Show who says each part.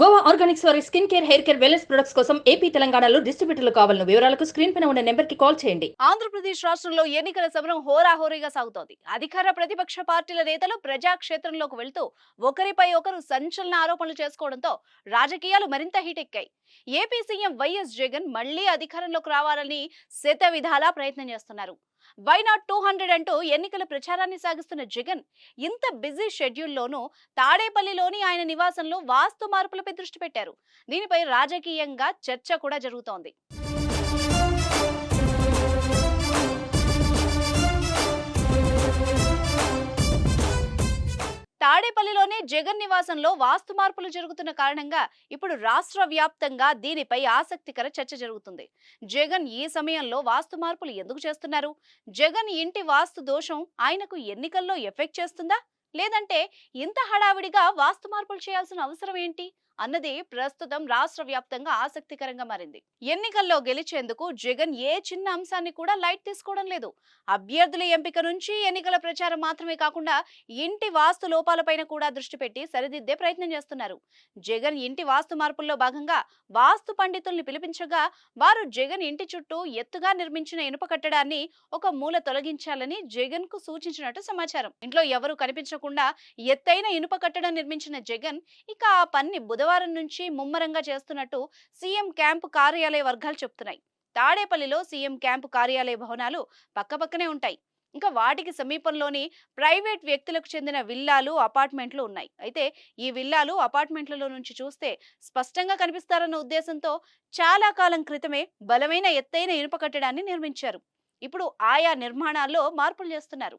Speaker 1: Goa organics వారి skin care hair care wellness products కోసం AP తెలంగాణలో డిస్ట్రిబ్యూటర్లు కావాలన్న వివరాలకు స్క్రీన్ పైన ఉన్న నెంబర్కి కాల్ చేయండి.
Speaker 2: ఆంధ్రప్రదేశ్ రాష్ట్రంలో ఎన్నికల సమరం హోరాహోరీగా సాగుతోంది. అధికార ప్రతిపక్ష పార్టీల నేతలు ప్రజాక్షేత్రంలోకి వెళ్తూ ఒకరిపై ఒకరు సంచలన ఆరోపణలు చేసుకోవడంతో రాజకీయాలు మరింత హీటెక్కాయి ఏపీ సీఎం వైఎస్ జగన్ మళ్ళీ అధికారంలోకి రావాలని శత విధాలా ప్రయత్నం చేస్తున్నారు. వై నాట్ టూ హండ్రెడ్ అంటూ ఎన్నికల ప్రచారాన్ని సాగిస్తున్న జగన్ ఇంత బిజీ షెడ్యూల్లోనూ తాడేపల్లిలోని ఆయన నివాసంలో వాస్తు మార్పులపై దృష్టి పెట్టారు. దీనిపై రాజకీయంగా చర్చ కూడా జరుగుతోంది. తాడేపల్లిలోనే జగన్ నివాసంలో వాస్తు మార్పులు జరుగుతున్న కారణంగా ఇప్పుడు రాష్ట్ర వ్యాప్తంగా దీనిపై ఆసక్తికర చర్చ జరుగుతుంది. జగన్ ఈ సమయంలో వాస్తు మార్పులు ఎందుకు చేస్తున్నారు? జగన్ ఇంటి వాస్తు దోషం ఆయనకు ఎన్నికల్లో ఎఫెక్ట్ చేస్తుందా? లేదంటే ఇంత హడావిడిగా వాస్తు మార్పులు చేయాల్సిన అవసరం ఏంటి? అన్నది ప్రస్తుతం రాష్ట్ర వ్యాప్తంగా ఆసక్తికరంగా మారింది. ఎన్నికల్లో గెలిచేందుకు జగన్ ఏ చిన్న అంశాన్ని కూడా లైట్ తీసుకోవడం లేదు. అభ్యర్థుల ఎంపిక నుంచి ఎన్నికల ప్రచారం మాత్రమే కాకుండా ఇంటి వాస్తు లోపాలపైన కూడా దృష్టి పెట్టి సరిదిద్దే ప్రయత్నం చేస్తున్నారు. జగన్ ఇంటి వాస్తు మార్పుల్లో భాగంగా వాస్తు పండితుల్ని పిలిపించగా వారు జగన్ ఇంటి చుట్టూ ఎత్తుగా నిర్మించిన ఇనుప కట్టడాన్ని ఒక మూల తొలగించాలని జగన్కు సూచించినట్టు సమాచారం. ఇంట్లో ఎవరు కనిపించకుండా ఎత్తైన ఇనుప కట్టడం నిర్మించిన జగన్ ఇక ఆ పని బుధవారం నుంచి ముమ్మరంగా చేస్తున్నట్టు సీఎం క్యాంపు కార్యాలయ వర్గాలు చెప్తున్నాయి. తాడేపల్లిలో సీఎం క్యాంపు కార్యాలయ భవనాలు పక్కపక్కనే ఉంటాయి. ఇంకా వాటికి సమీపంలోని ప్రైవేట్ వ్యక్తులకు చెందిన విల్లాలు అపార్ట్మెంట్లు ఉన్నాయి. అయితే ఈ విల్లాలు అపార్ట్మెంట్లలో నుంచి చూస్తే స్పష్టంగా కనిపిస్తారన్న ఉద్దేశంతో చాలా కాలం క్రితమే బలమైన ఎత్తైన ఇనుప కట్టడాన్ని నిర్మించారు. ఇప్పుడు ఆయా నిర్మాణాల్లో మార్పులు చేస్తున్నారు.